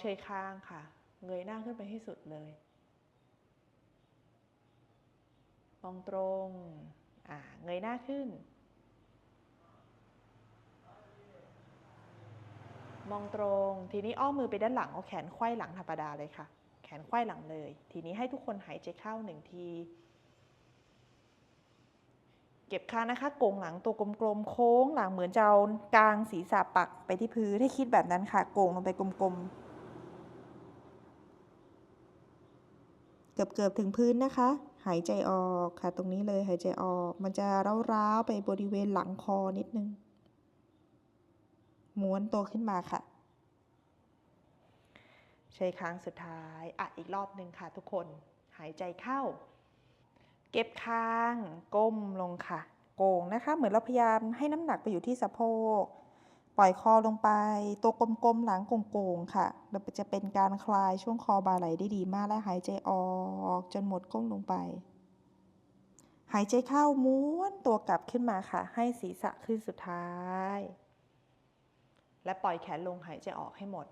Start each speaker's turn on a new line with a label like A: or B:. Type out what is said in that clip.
A: เชยคางค่ะ เงยหน้าขึ้นไปให้สุดเลย มองตรง อ่า เงยหน้าขึ้น มองตรง ทีนี้อ้อมมือไปด้านหลัง เอาแขนไขว้หลังธรรมดาเลยค่ะ แขนไขว้หลังเลย ทีนี้ให้ทุกคนหายใจเข้าหนึ่งที เก็บคางนะคะโกงหลังตัวกลมๆ โค้งหลังเหมือนจะเอากลางศีรษะปักไปที่พื้นให้คิดแบบนั้นค่ะ โกงลงไปกลมๆ เกือบถึงพื้นนะคะ หายใจออกค่ะ ตรงนี้เลยหายใจออก มันจะร้าวๆไปบริเวณหลังคอนิดนึง ม้วนตัวขึ้นมาค่ะ ใช้ครั้งสุดท้ายอะอีกรอบหนึ่งค่ะทุกคน หายใจเข้า เก็บคาง ก้มลงค่ะ โกงนะคะ เหมือนเราพยายามให้น้ำหนักไปอยู่ที่สะโพก ปล่อยคอลงไป ตัวกลมๆ หลังโก่งๆ ค่ะเราจะเป็นการคลายช่วงคอบาไหลได้ดีมากและหายใจออกจนหมดก้มลงไป หายใจเข้าม้วนตัวกลับขึ้นมาค่ะ ให้ศีรษะขึ้นสุดท้าย และปล่อยแขนลงหายใจออกให้หมด